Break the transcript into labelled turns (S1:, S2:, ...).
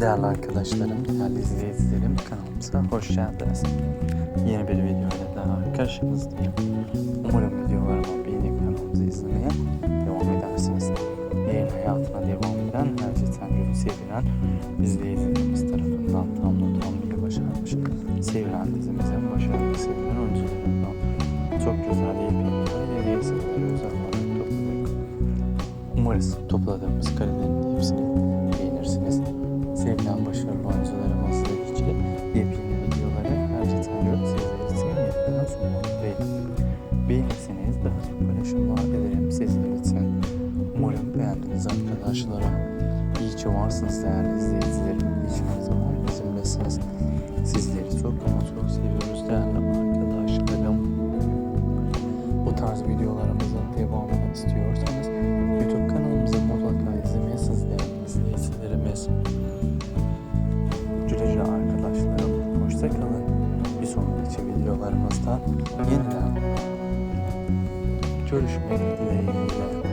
S1: Değerli arkadaşlarım, değerli izleyicilerim kanalımıza hoş geldiniz. Yeni bir video ile daha karşınızdayım. Umarım videolarımı beğenip kanalımızı izlemeye devam edersiniz. Yayın hayatına devam eden gerçekten çok sevilen izleyicilerimiz tarafından tam not almayı başarmış. Sevilen dizimizin başarılı sevilen oyuncularından çok güzel yepyeni hediye sizlere özel olarak topladık. Umarız topladığımız karelerin hepsini beğenirsiniz. Sevilen başarılı oyuncularımızla ilgili yepyeni videoları gerçekten çok sizler için yakından sunmaktayım. Beğenirseniz daha çok paylaşımlar ederim sizler için. Umarım beğendiniz arkadaşlarım. İyi ki varsınız değerli izleyicilerim. Hiçbir zaman bizimlesiniz. Sizleri çok ama çok seviyoruz değerli arkadaşlarım. Bu tarz videolarımızın Hoşça kalın. Bir sonraki videolarımızda yeniden görüşmek dileğiyle.